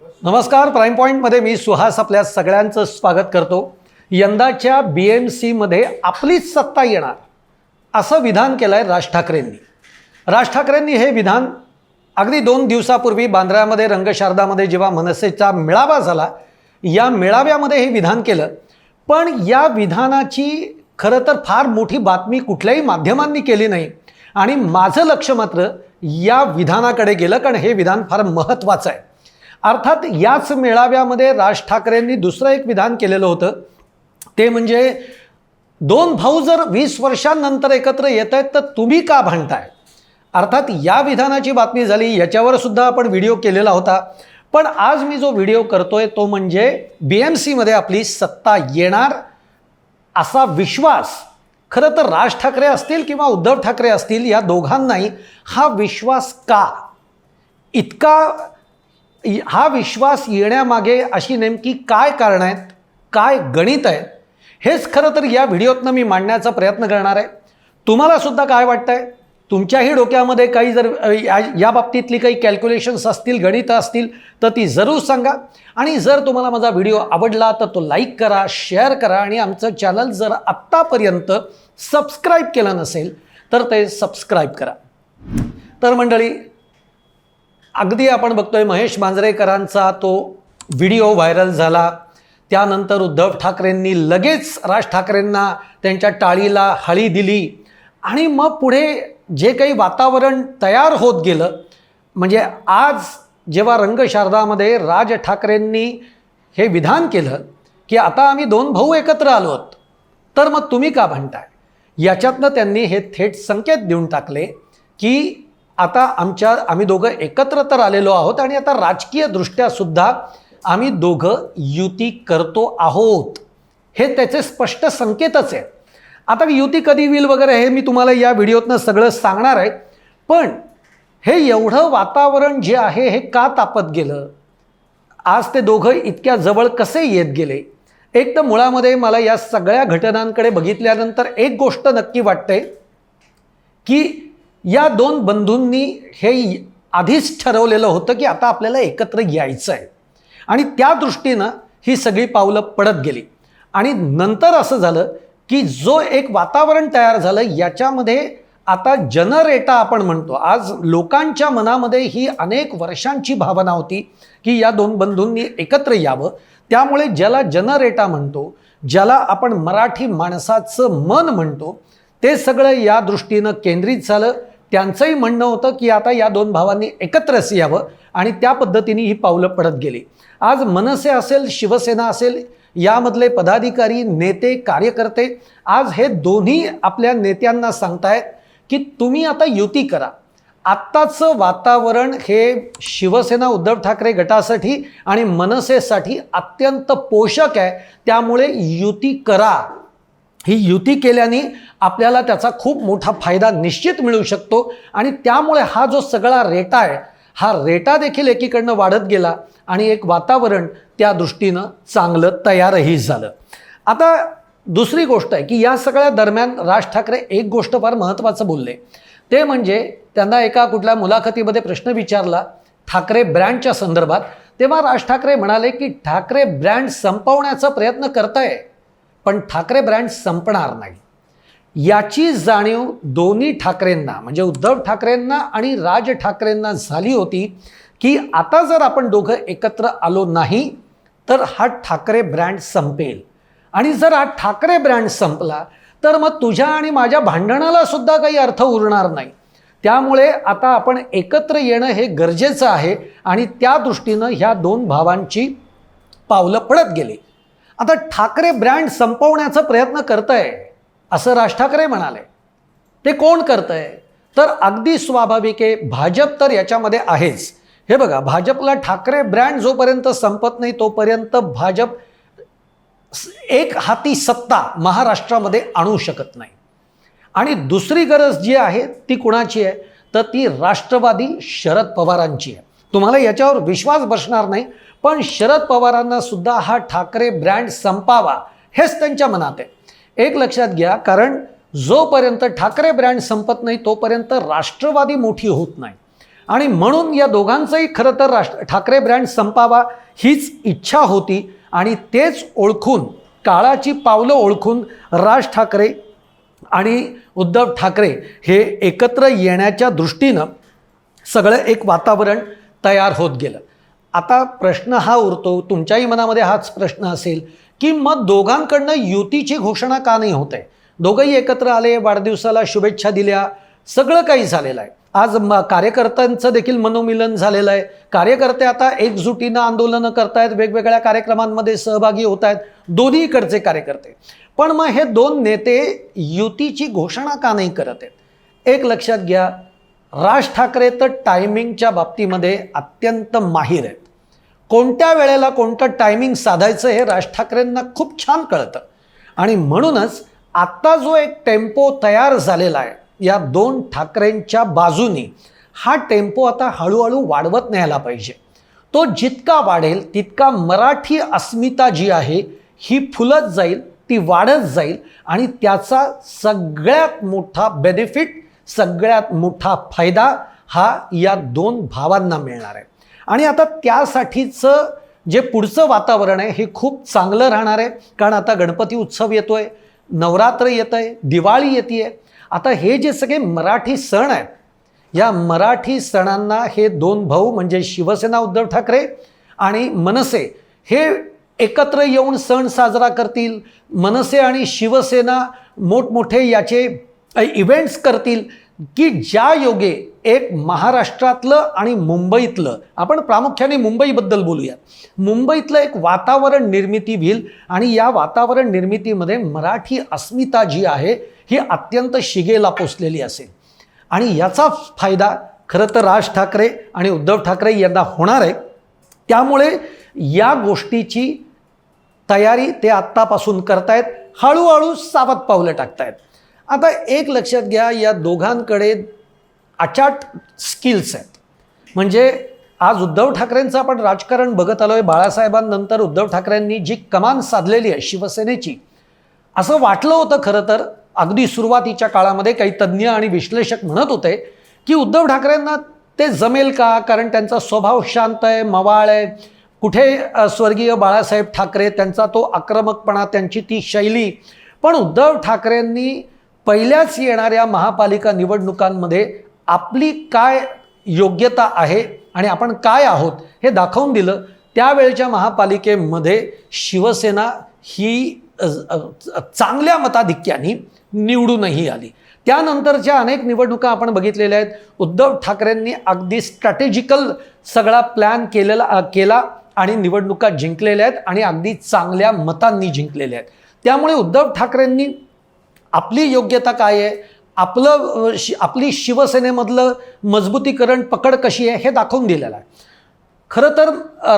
नमस्कार प्राईम पॉईंटमध्ये मी सुहास आपल्या सगळ्यांचं स्वागत करतो. यंदाच्या बी एम सीमध्ये आपलीच सत्ता येणार असं विधान केलं आहे राज ठाकरेंनी. राज ठाकरेंनी हे विधान अगदी दोन दिवसापूर्वी बांद्र्यामध्ये रंगशारदामध्ये जेव्हा मनसेचा मेळावा झाला या मेळाव्यामध्ये हे विधान केलं. पण या विधानाची खरं तर फार मोठी बातमी कुठल्याही माध्यमांनी केली नाही. आणि माझं लक्ष मात्र या विधानाकडे गेलं कारण हे विधान फार महत्त्वाचं आहे. अर्थात याच मेळाव्यामध्ये राज ठाकरेंनी दुसरं एक विधान केलेलं होतं. ते म्हणजे दोन भाऊ जर वीस वर्षांनंतर एकत्र येत आहेत तर तुम्ही का भांडताय? अर्थात या विधानाची बातमी झाली याच्यावर सुद्धा आपण व्हिडिओ केलेला होता. पण आज मी जो व्हिडिओ करतोय तो म्हणजे बी एम सीमध्ये आपली सत्ता येणार असा विश्वास. खरं तर राज ठाकरे असतील किंवा उद्धव ठाकरे असतील या दोघांनाही हा विश्वास का? इतका हा विश्वास येण्यामागे अशी नेमकी काय कारण आहेत काय गणित आहे हेच खरं तर या व्हिडिओतनं मी मांडण्याचा प्रयत्न करणार आहे. तुम्हाला सुद्धा काय आहे तुमच्याही डोक्यामध्ये काही जर या या बाबतीतली काही कॅल्क्युलेशन्स असतील गणितं असतील तर ती जरूर सांगा. आणि जर तुम्हाला माझा व्हिडिओ आवडला तर तो लाईक करा शेअर करा आणि आमचं चॅनल जर आत्तापर्यंत सबस्क्राईब केलं नसेल तर ते सबस्क्राईब करा. तर मंडळी अगदी आपण बघतोय महेश मांजरेकरांचा तो व्हिडिओ व्हायरल झाला. त्यानंतर उद्धव ठाकरेंनी लगेच राज ठाकरेंना त्यांच्या टाळीला हळी दिली. आणि मग पुढे जे काही वातावरण तयार होत गेलं म्हणजे आज जेव्हा रंगशारदामध्ये राज ठाकरेंनी हे विधान केलं की आता आम्ही दोन भाऊ एकत्र आलो आहोत तर मग तुम्ही का म्हणताय याच्यातनं त्यांनी हे थेट संकेत देऊन टाकले की आता आमच्या आम्ही दोघं एकत्र तर आलेलो आहोत आणि आता राजकीय दृष्ट्यासुद्धा आम्ही दोघं युती करतो आहोत. हे त्याचे स्पष्ट संकेतच आहेत आता युती कधी होईल वगैरे हे मी तुम्हाला या व्हिडिओतनं सगळं सांगणार आहे. पण हे एवढं वातावरण जे आहे हे का तापत गेलं? आज ते दोघं इतक्या जवळ कसे येत गेले? एक तर मुळामध्ये मला या सगळ्या घटनांकडे बघितल्यानंतर एक गोष्ट नक्की वाटते की या दोन बंधूंनी हे आधीच ठरवलेलं होतं की आता आपल्याला एकत्र यायचं आहे आणि त्या दृष्टीनं ही सगळी पावलं पडत गेली. आणि नंतर असं झालं की जो एक वातावरण तयार झालं याच्यामध्ये आता जनरेटा आपण म्हणतो. आज लोकांच्या मनामध्ये ही अनेक वर्षांची भावना होती की या दोन बंधूंनी एकत्र यावं. त्यामुळे ज्याला जनरेटा म्हणतो ज्याला आपण मराठी माणसाचं मन म्हणतो ते सगळं या दृष्टीनं केंद्रित झालं. त्यांचंही म्हणणं होतं की आता या दोन भावांनी एकत्रच यावं आणि त्या पद्धतीने ही पावलं पडत गेली. आज मनसे असेल शिवसेना असेल यामधले पदाधिकारी नेते कार्यकर्ते आज हे दोन्ही आपल्या नेत्यांना सांगतायत की तुम्ही आता युती करा. आत्ताचं वातावरण हे शिवसेना उद्धव ठाकरे गटासाठी आणि मनसेसाठी अत्यंत पोषक आहे. त्यामुळे युती करा. ही युती केल्याने आपल्याला त्याचा खूप मोठा फायदा निश्चित मिळू शकतो. आणि त्यामुळे हा जो सगळा रेटा आहे हा रेटा देखील एकीकडनं वाढत गेला आणि एक वातावरण त्या दृष्टीनं चांगलं तयारही झालं. आता दुसरी गोष्ट आहे की या सगळ्या दरम्यान राज ठाकरे एक गोष्ट फार महत्त्वाचं बोलले. ते म्हणजे त्यांना एका कुठल्या मुलाखतीमध्ये प्रश्न विचारला ठाकरे ब्रँडच्या संदर्भात. तेव्हा राज ठाकरे म्हणाले की ठाकरे ब्रँड संपवण्याचा प्रयत्न करताय पण ठाकरे ब्रँड संपणार नाही. याची जाणीव दोन्ही ठाकरेंना म्हणजे उद्धव ठाकरेंना आणि राज ठाकरेंना झाली होती की आता जर आपण दोघं एकत्र आलो नाही तर हा ठाकरे ब्रँड संपेल. आणि जर हा ठाकरे ब्रँड संपला तर मग तुझ्या आणि माझ्या भांडणाला सुद्धा काही अर्थ उरणार नाही. त्यामुळे आता आपण एकत्र येणं हे गरजेचं आहे आणि त्या दृष्टीनं ह्या दोन भावांची पावलं पडत गेली. आता ठाकरे ब्रँड संपवण्याचा प्रयत्न करतंय असं राज ठाकरे म्हणाले. ते कोण करतंय? तर अगदी स्वाभाविक आहे भाजप तर याच्यामध्ये आहेच. हे बघा भाजपला ठाकरे ब्रँड जोपर्यंत संपत नाही तोपर्यंत भाजप एक हाती सत्ता महाराष्ट्रामध्ये आणू शकत नाही. आणि दुसरी गरज जी आहे ती कुणाची आहे? तर ती राष्ट्रवादी शरद पवारांची आहे. तुम्हाला याच्यावर विश्वास बसणार नाही पण शरद पवारांना सुद्धा हा ठाकरे ब्रँड संपावा हेच त्यांच्या मनात आहे. एक लक्षात घ्या कारण जोपर्यंत ठाकरे ब्रँड संपत नाही तोपर्यंत राष्ट्रवादी मोठी होत नाही. आणि म्हणून या दोघांचंही खरं तर राष्ट्र ठाकरे ब्रँड संपावा हीच इच्छा होती. आणि तेच ओळखून काळाची पावलं ओळखून राज ठाकरे आणि उद्धव ठाकरे हे एकत्र येण्याच्या दृष्टीनं सगळं एक वातावरण तयार होत गेलं. आता प्रश्न हा उरतो तुमच्याही मनामध्ये हाच प्रश्न असेल की मग दोघांकडनं युतीची घोषणा का नाही होत? आहे दोघंही एकत्र आले वाढदिवसाला शुभेच्छा दिल्या सगळं काही झालेलं आहे. आज म कार्यकर्त्यांचं देखील मनोमिलन झालेलं आहे. कार्यकर्ते आता एकजुटीनं आंदोलनं करतायत वेगवेगळ्या कार्यक्रमांमध्ये सहभागी होत आहेत दोन्हीकडचे कार्यकर्ते. पण मग हे दोन नेते युतीची घोषणा का नाही करत आहेत? एक लक्षात घ्या राज ठाकरे तर टायमिंगच्या बाबतीमध्ये अत्यंत माहीर आहेत. कोणत्या वेळेला कोणतं टायमिंग साधायचं हे राज ठाकरेंना खूप छान कळतं. आणि म्हणूनच आत्ता जो एक टेम्पो तयार झालेला आहे या दोन ठाकरेंच्या बाजूनी हा टेम्पो आता हळूहळू वाढवत न्यायला पाहिजे. तो जितका वाढेल तितका मराठी अस्मिता जी आहे ही फुलत जाईल ती वाढत जाईल आणि त्याचा सगळ्यात मोठा बेनिफिट सगळ्यात मोठा फायदा हा या दोन भावांना मिळणार आहे. आणि आता त्यासाठीचं जे पुढचं वातावरण आहे हे खूप चांगलं राहणार आहे. कारण आता गणपती उत्सव येतो आहे नवरात्र येत आहे दिवाळी येते आहे आता हे जे सगळे मराठी सण आहेत या मराठी सणांना हे दोन भाऊ म्हणजे शिवसेना उद्धव ठाकरे आणि मनसे हे एकत्र येऊन सण साजरा करतील. मनसे आणि शिवसेना मोठमोठे याचे इव्हेंट्स करतील. की ज्या योगे एक महाराष्ट्रातलं आणि मुंबईतलं आपण प्रामुख्याने मुंबईबद्दल बोलूया. मुंबईतलं एक वातावरण निर्मिती होईल आणि या वातावरण निर्मितीमध्ये मराठी अस्मिता जी आहे ही अत्यंत शिगेला पोचलेली असेल. आणि याचा फायदा खरं तर राज ठाकरे आणि उद्धव ठाकरे यांना होणार आहे. त्यामुळे या गोष्टीची तयारी ते आत्तापासून करतायत. हळूहळू सावध पावलं टाकतायत. आता एक लक्षात घ्या या दोघांकडे अचाट स्किल्स आहेत. म्हणजे आज उद्धव ठाकरेंचं आपण राजकारण बघत आलो आहे बाळासाहेबांनंतर उद्धव ठाकरेंनी जी कमान साधलेली आहे शिवसेनेची असं वाटलं होतं खरं तर अगदी सुरुवातीच्या काळामध्ये काही तज्ज्ञ आणि विश्लेषक म्हणत होते की उद्धव ठाकरेंना ते जमेल का? कारण त्यांचा स्वभाव शांत आहे मवाळ आहे. कुठे स्वर्गीय बाळासाहेब ठाकरे त्यांचा तो आक्रमकपणा त्यांची ती शैली. पण उद्धव ठाकरेंनी पहिल्याच येणाऱ्या महापालिका निवडणुकांमध्ये आपली काय योग्यता आहे आणि आपण काय आहोत हे दाखवून दिलं. त्यावेळच्या महापालिकेमध्ये शिवसेना ही चांगल्या मताधिक्याने निवडूनही आली. त्यानंतरच्या अनेक निवडणुका आपण बघितलेल्या आहेत. उद्धव ठाकरेंनी अगदी स्ट्रॅटेजिकल सगळा प्लॅन केलेला केला आणि निवडणुका जिंकलेल्या आहेत आणि अगदी चांगल्या मतांनी जिंकलेल्या आहेत. त्यामुळे उद्धव ठाकरेंनी आपली योग्यता काय आहे? आपलं शि आपली शिवसेनेमधलं मजबूतीकरण पकड कशी आहे हे दाखवून दिलेलं आहे. खरं तर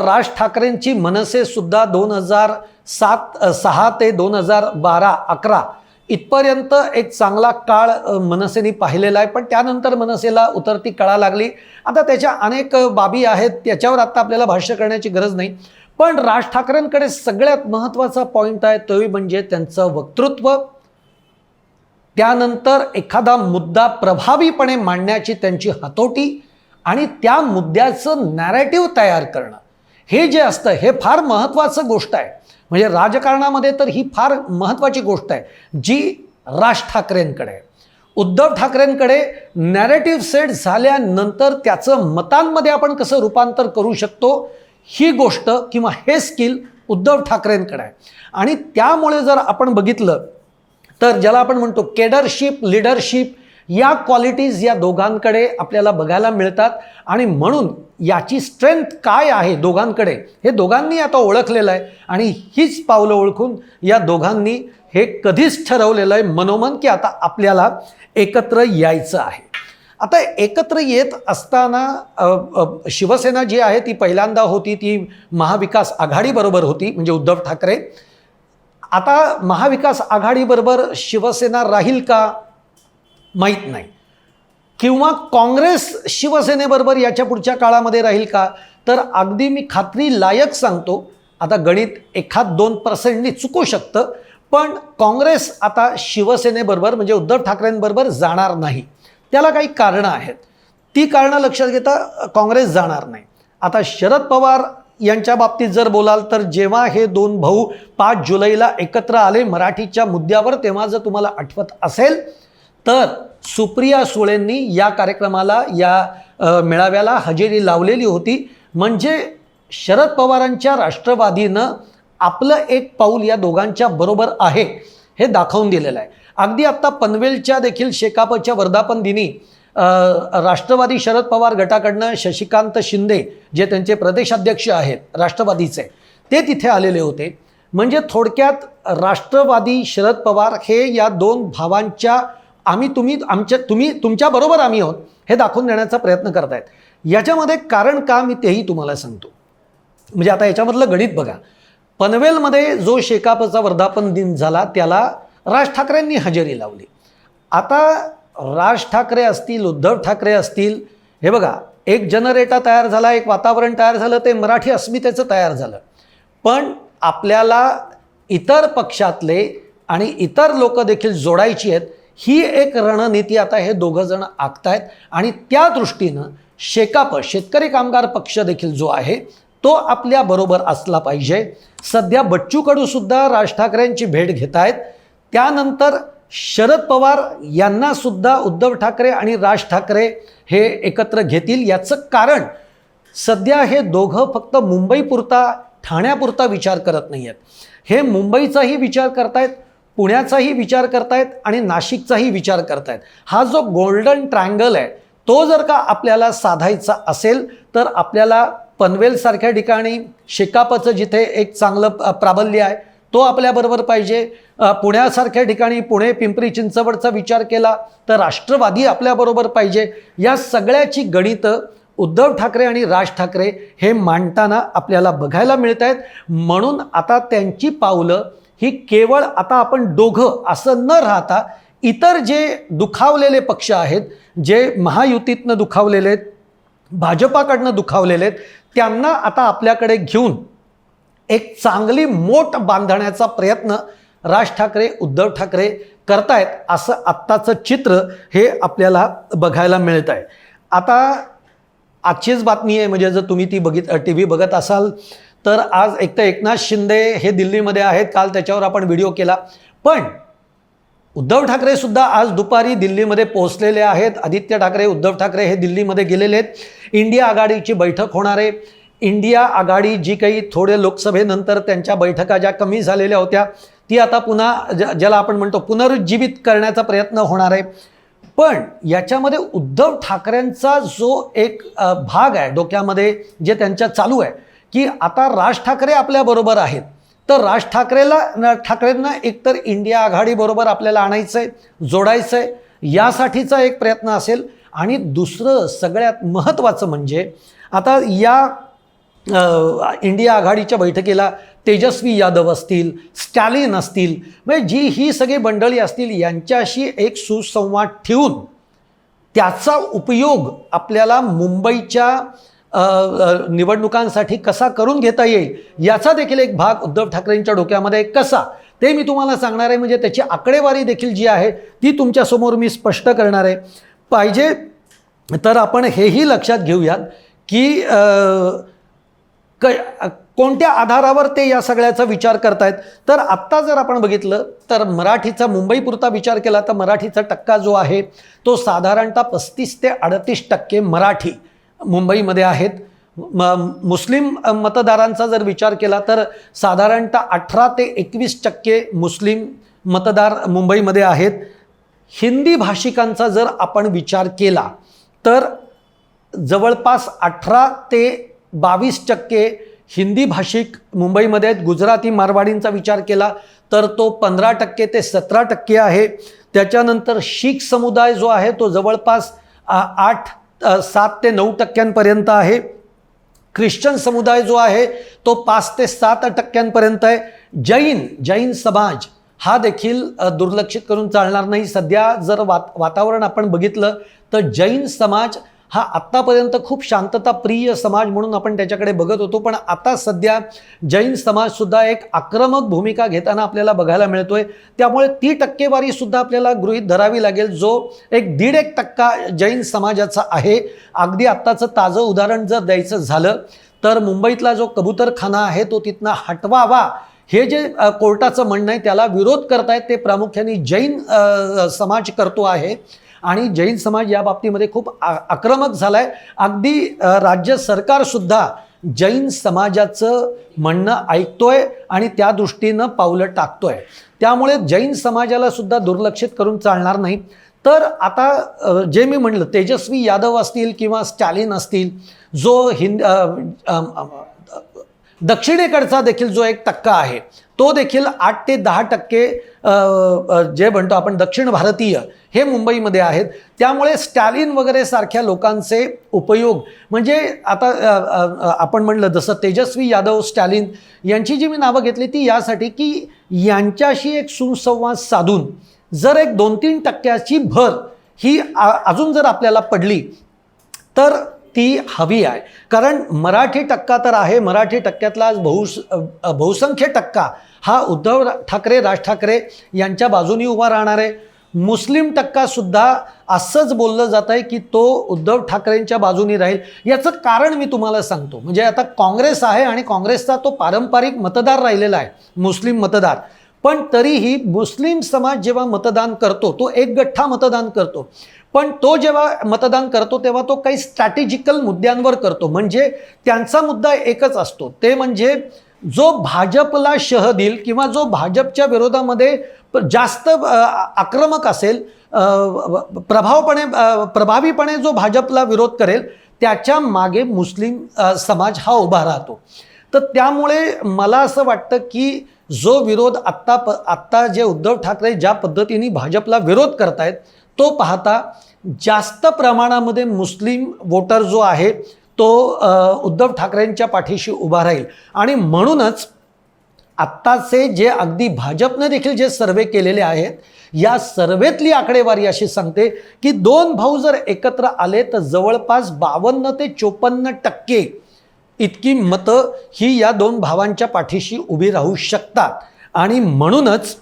राज ठाकरेंची मनसेसुद्धा दोन हजार सात सहा ते दोन हजार बारा अकरा इथपर्यंत एक चांगला काळ मनसेनी मनसेने पाहिलेला आहे. पण त्यानंतर मनसेला उतरती कळा लागली. आता त्याच्या अनेक बाबी आहेत. त्याच्यावर आत्ता आपल्याला भाष्य करण्याची गरज नाही. पण राज ठाकरेंकडे सगळ्यात महत्त्वाचा पॉईंट आहे तोही म्हणजे त्यांचं वक्तृत्व. त्यानंतर एखादा मुद्दा प्रभावीपणे मांडण्याची त्यांची हतोटी आणि त्या मुद्द्याचं नॅरेटिव्ह तयार करणं. हे जे असतं हे फार महत्त्वाचं गोष्ट आहे. म्हणजे राजकारणामध्ये तर ही फार महत्त्वाची गोष्ट आहे जी राज ठाकरेंकडे आहे. उद्धव ठाकरेंकडे नॅरेटिव्ह सेट झाल्यानंतर त्याचं मतांमध्ये आपण कसं रूपांतर करू शकतो ही गोष्ट किंवा हे स्किल उद्धव ठाकरेंकडे आहे. आणि त्यामुळे जर आपण बघितलं तर ज्याला आपण म्हणतो केडरशिप लिडरशिप या क्वालिटीज या दोघांकडे आपल्याला बघायला मिळतात. आणि म्हणून याची स्ट्रेंथ काय आहे दोघांकडे हे दोघांनी आता ओळखलेलं आहे. आणि हीच पावलं ओळखून या दोघांनी हे कधीच ठरवलेलं आहे मनोमन की आता आपल्याला एकत्र यायचं आहे. आता एकत्र येत असताना शिवसेना जी आहे ती पहिल्यांदा होती ती महाविकास आघाडीबरोबर होती म्हणजे उद्धव ठाकरे. आता महाविकास आघाडीबरोबर शिवसेना राहील का? माहीत नाही. किंवा काँग्रेस शिवसेनेबरोबर याच्या पुढच्या काळामध्ये राहील का? तर अगदी मी खात्री लायक सांगतो आता गणित एखाद दोन पर्सेंटनी चुकू शकतं पण काँग्रेस आता शिवसेनेबरोबर म्हणजे उद्धव ठाकरेंबरोबर जाणार नाही. त्याला काही कारणं आहेत. ती कारणं लक्षात घेता काँग्रेस जाणार नाही. आता शरद पवार यांच्या बाबतीत जर बोलाल तर जेव्हा हे दोन भाऊ पाच जुलैला एकत्र आले मराठीच्या मुद्द्यावर तेव्हा जर तुम्हाला आठवत असेल तर सुप्रिया सुळेंनी या कार्यक्रमाला या मेळाव्याला हजेरी लावलेली होती. म्हणजे शरद पवारांच्या राष्ट्रवादीनं आपलं एक पाऊल या दोघांच्या बरोबर आहे हे दाखवून दिलेलं आहे. अगदी आत्ता पनवेलच्या देखील शेकापच्या वर्धापन दिनी राष्ट्रवादी शरद पवार गटाकडनं शशिकांत शिंदे जे त्यांचे प्रदेशाध्यक्ष आहेत राष्ट्रवादीचे ते तिथे आलेले होते. म्हणजे थोडक्यात राष्ट्रवादी शरद पवार हे या दोन भावांच्या आम्ही तुम्ही आमच्या तुम्ही तुमच्याबरोबर आम्ही आहोत हे दाखवून देण्याचा प्रयत्न करतायत. याच्यामध्ये कारण का मी तेही तुम्हाला सांगतो. म्हणजे आता याच्यामधलं गणित बघा. पनवेलमध्ये जो शेकापचा वर्धापन दिन झाला त्याला राज ठाकरेंनी हजेरी लावली. आता राज ठाकरे असतील उद्धव ठाकरे असतील हे बघा एक जनरेटा तयार झाला एक वातावरण तयार झालं ते मराठी अस्मितेचं तयार झालं. पण आपल्याला इतर पक्षातले आणि इतर लोक देखील जोडायची आहेत ही एक रणनीती आता हे दोघं जण आखतायत. आणि त्या दृष्टीनं शेकाप शेतकरी कामगार पक्ष देखील जो आहे तो आपल्या बरोबर असला पाहिजे. सध्या बच्चू राज ठाकरेंची भेट घेत आहेत त्यानंतर शरद पवार यांना सुद्धा उद्धव ठाकरे आणि राज ठाकरे हे एकत्र घेतील याचं कारण सध्या हे दोघं फक्त मुंबईपुरता ठाण्यापुरता विचार करत नाही आहेत हे मुंबईचाही विचार करतायत पुण्याचाही विचार करतायत आणि नाशिकचाही विचार करतायत. हा जो गोल्डन ट्रँगल आहे तो जर का आपल्याला साधायचा असेल तर आपल्याला पनवेलसारख्या ठिकाणी शेकापचं जिथे एक चांगलं प्राबल्य आहे तो आपल्याबरोबर पाहिजे. पुण्यासारख्या ठिकाणी पुणे पिंपरी चिंचवडचा विचार केला तर राष्ट्रवादी आपल्याबरोबर पाहिजे. या सगळ्याची गणितं उद्धव ठाकरे आणि राज ठाकरे हे मांडताना आपल्याला बघायला मिळत आहेत म्हणून आता त्यांची पावलं ही केवळ आता आपण दोघं असं न राहता इतर जे दुखावलेले पक्ष आहेत जे महायुतीतनं दुखावलेले आहेत भाजपाकडनं दुखावलेले आहेत त्यांना आता आपल्याकडे घेऊन एक चांगली मोठ बांधण्याचा प्रयत्न राज ठाकरे उद्धव ठाकरे करतायत असं आत्ताचं चित्र हे आपल्याला बघायला मिळत आहे आता आजचीच बातमी आहे म्हणजे जर तुम्ही ती बघित टी व्ही बघत असाल तर आज एक तर एकनाथ शिंदे हे दिल्लीमध्ये आहेत काल त्याच्यावर आपण व्हिडिओ केला. पण उद्धव ठाकरे सुद्धा आज दुपारी दिल्लीमध्ये पोहोचलेले आहेत. आदित्य ठाकरे उद्धव ठाकरे हे दिल्लीमध्ये गेलेले आहेत. इंडिया आघाडीची बैठक होणार आहे. इंडिया आघाडी जी काही थोडे लोकसभेनंतर त्यांच्या बैठका ज्या कमी झालेल्या होत्या ती आता पुन्हा ज ज्याला आपण म्हणतो पुनरुज्जीवित करण्याचा प्रयत्न होणार आहे. पण याच्यामध्ये उद्धव ठाकरेंचा जो एक भाग आहे डोक्यामध्ये जे त्यांच्या चालू आहे की आता राज ठाकरे आपल्याबरोबर आहेत. तर राज ठाकरेला न- ठाकरेंना एकतर इंडिया आघाडीबरोबर आपल्याला आणायचं आहे जोडायचं आहे यासाठीचा एक प्रयत्न असेल. आणि दुसरं सगळ्यात महत्त्वाचं म्हणजे आता या इंडिया आघाडीच्या बैठकीला तेजस्वी यादव असतील स्टॅलिन असतील म्हणजे जी ही सगळी मंडळी असतील यांच्याशी एक सुसंवाद ठेवून त्याचा उपयोग आपल्याला मुंबईच्या निवडणुकांसाठी कसा करून घेता येईल याचा देखील एक भाग उद्धव ठाकरेंच्या डोक्यामध्ये कसा? ते मी तुम्हाला सांगणार आहे म्हणजे त्याची आकडेवारी देखील जी आहे ती तुमच्यासमोर मी स्पष्ट करणार आहे. पाहिजे तर आपण हेही लक्षात घेऊयात की क कोणत्या आधारावर ते या सगळ्याचा विचार करतायत? तर आत्ता जर आपण बघितलं तर मराठीचा मुंबईपुरता विचार केला तर मराठीचा टक्का जो आहे तो साधारणतः पस्तीस ते अडतीस टक्के मराठी मुंबईमध्ये आहेत. म मुस्लिम मतदारांचा जर विचार केला तर साधारणतः अठरा ते एकवीस टक्के मुस्लिम मतदार मुंबईमध्ये आहेत. हिंदी भाषिकांचा जर आपण विचार केला तर जवळपास अठरा ते बावीस टक्के हिंदी भाषिक मुंबईमध्ये आहेत. गुजराती मारवाडींचा विचार केला तर तो पंधरा टक्के ते सतरा टक्के आहे. त्याच्यानंतर शीख समुदाय जो आहे तो जवळपास आठ सात ते नऊ टक्क्यांपर्यंत आहे. ख्रिश्चन समुदाय जो आहे तो पाच ते सात टक्क्यांपर्यंत आहे. जैन जैन समाज हा देखील दुर्लक्षित करून चालणार नाही. सध्या जर वात वातावरण आपण बघितलं तर जैन समाज हा आत्तापर्यंत खूप शांतताप्रिय समाज म्हणून आपण त्याच्याकडे बघत होतो पण आता सध्या जैन समाजसुद्धा एक आक्रमक भूमिका घेताना आपल्याला बघायला मिळतोय. त्यामुळे ती टक्केवारीसुद्धा आपल्याला गृहीत धरावी लागेल जो एक दीड एक टक्का जैन समाजाचा आहे. अगदी आत्ताचं ताजं उदाहरण जर द्यायचं झालं तर मुंबईतला जो कबूतरखाना आहे तो तिथनं हटवावा हे जे कोर्टाचं म्हणणं आहे त्याला विरोध करतायत ते प्रामुख्याने जैन समाज करतो आहे. आणि जैन समाज या बाबतीमध्ये खूप आ- आक्रमक झाला आहे अगदी राज्य सरकारसुद्धा जैन समाजाचं म्हणणं ऐकतोय आणि त्या दृष्टीनं पावलं टाकतोय. त्यामुळे जैन समाजाला सुद्धा दुर्लक्षित करून चालणार नाही. तर आता जे मी म्हणलं तेजस्वी यादव असतील किंवा स्टॅलिन असतील जो हिंद दक्षिणेकडचा देखील जो एक टक्का आहे तो देखील आठ ते दहा टक्के जे म्हणतो आपण दक्षिण भारतीय हे मुंबईमध्ये आहेत. त्यामुळे स्टॅलिन वगैरे सारख्या लोकांचे उपयोग म्हणजे आता आपण म्हणलं जसं तेजस्वी यादव स्टॅलिन यांची जी मी नावं घेतली ती यासाठी की यांच्याशी एक सुसंवाद साधून जर एक दोन तीन टक्क्याची भर ही आ- अजून जर आपल्याला पडली तर ती हवी आहे. कारण मराठी टक्का तर आहे मराठी टक्क्यातला आज बहुस बहुसंख्य टक्का हा उद्धव ठाकरे राज ठाकरे यांच्या बाजूनी उभा राहणार आहे. मुस्लिम टक्कासुद्धा असंच बोललं जात आहे की तो उद्धव ठाकरेंच्या बाजूनी राहील. याचं कारण मी तुम्हाला सांगतो. म्हणजे आता काँग्रेस आहे आणि काँग्रेसचा तो पारंपरिक मतदार राहिलेला आहे. मुस्लिम मतदार. पण तरीही मुस्लिम समाज जेव्हा मतदान करतो तो एक गठ्ठा मतदान करतो. पण तो जेव्हा मतदान करतो तेव्हा तो काही स्ट्रॅटेजिकल मुद्द्यांवर करतो. म्हणजे त्यांचा मुद्दा एकच असतो. ते म्हणजे जो भाजपला शह देईल किंवा जो भाजपच्या विरोधामध्ये प- जास्त आक्रमक असेल प्रभावपणे प्रभावीपणे जो भाजपला विरोध करेल त्याच्यामागे मुस्लिम समाज हा उभा राहतो. तर त्यामुळे मला असं वाटतं की जो विरोध आत्ता प आत्ता जे उद्धव ठाकरे ज्या पद्धतीने भाजपला विरोध करतायत तो पाहता जास्त प्रमाणामध्ये मुस्लिम वोटर जो आहे तो उद्धव ठाकरेंच्या पाठीशी उभा राहील. आणि म्हणूनच आत्ताचे जे अगदी भाजपने देखील जे सर्वे केलेले आहेत या सर्वेतली आकडेवारी अशी सांगते की दोन भाऊ जर एकत्र आले तर जवळपास बावन्न ते चोपन्न टक्के इतकी मतं ही या दोन भावांच्या पाठीशी उभी राहू शकतात. आणि म्हणूनच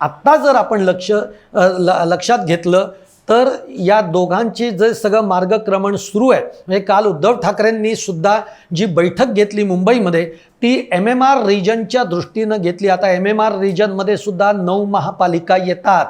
आत्ता जर आपण लक्ष ल लक्षात घेतलं तर या दोघांची जे सगळं मार्गक्रमण सुरू आहे म्हणजे काल उद्धव ठाकरेंनी सुद्धा जी बैठक घेतली मुंबईमध्ये ती एम एम आर रिजनच्या दृष्टीनं घेतली. आता एम एम आर रिजनमध्ये सुद्धा नऊ महापालिका येतात.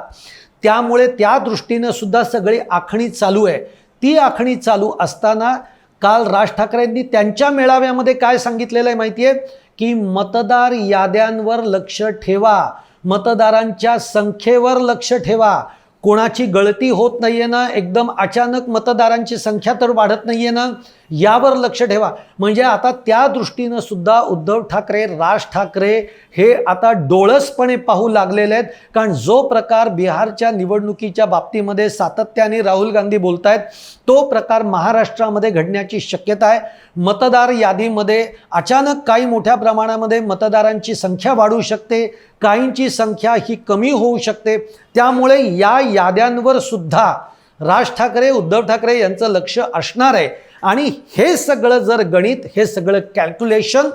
त्यामुळे त्या दृष्टीनं सुद्धा सगळी आखणी चालू आहे. ती आखणी चालू असताना काल राज ठाकरेंनी त्यांच्या मेळाव्यामध्ये काय सांगितलेलं आहे माहिती आहे की मतदार याद्यांवर लक्ष ठेवा. मतदारांच्या संख्येवर लक्ष ठेवा. कोणाची गळती होत नाही आहे ना एकदम अचानक मतदारांची संख्या तर वाढत नाही आहे ना यावर लक्ष ठेवा. म्हणजे आता त्या दृष्टीनं सुद्धा उद्धव ठाकरे राज ठाकरे हे आता डोळसपणे पाहू लागलेले आहेत. कारण जो प्रकार बिहारच्या निवडणुकीच्या बाबतीमध्ये सातत्याने राहुल गांधी बोलत आहेत तो प्रकार महाराष्ट्रामध्ये घडण्याची शक्यता आहे. मतदार यादीमध्ये अचानक काही मोठ्या प्रमाणामध्ये मतदारांची संख्या वाढू शकते काहींची संख्या ही कमी होऊ शकते. त्यामुळे या याद्यांवर सुद्धा राज ठाकरे उद्धव ठाकरे यांचं लक्ष असणार आहे. आणि हे सगळं जर गणित हे सगळं कॅल्क्युलेशन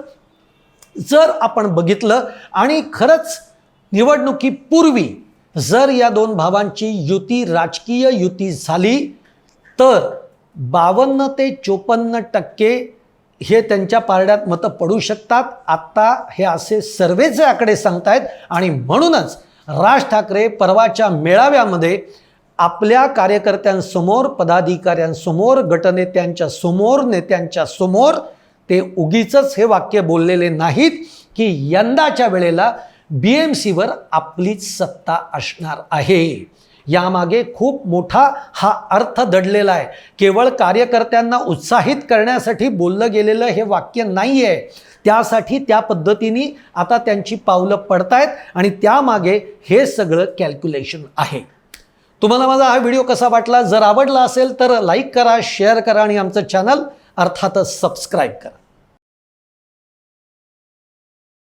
जर आपण बघितलं आणि खरंच निवडणुकीपूर्वी जर या दोन भावांची युती राजकीय युती झाली तर बावन्न ते चोपन्न टक्के हे त्यांच्या पारड्यात मतं पडू शकतात. आत्ता हे असे सर्वेचे आकडे सांगतायत आणि म्हणूनच राज ठाकरे परवाच्या मेळाव्यामध्ये आपल्या कार्यकर्त्यांसमोर पदाधिकाऱ्यांसमोर गटनेत्यांच्या समोर नेत्यांच्या समोर ते उगीच हे वाक्य बोललेले नाहीत की यंदाच्या वेळेला बी एम सीवर आपलीच सत्ता असणार आहे. यामागे खूप मोठा हा अर्थ दडलेला आहे. केवळ कार्यकर्त्यांना उत्साहित करण्यासाठी बोललं गेलेलं हे वाक्य नाही आहे त्यासाठी त्या पद्धतीने आता त्यांची पावलं पडतायत आणि त्यामागे हे सगळं कॅल्क्युलेशन आहे. तुम्हाला माझा हा व्हिडिओ कसा वाटला? जर आवडला असेल तर लाईक करा शेअर करा आणि आमचं चॅनल अर्थातच सबस्क्राईब करा.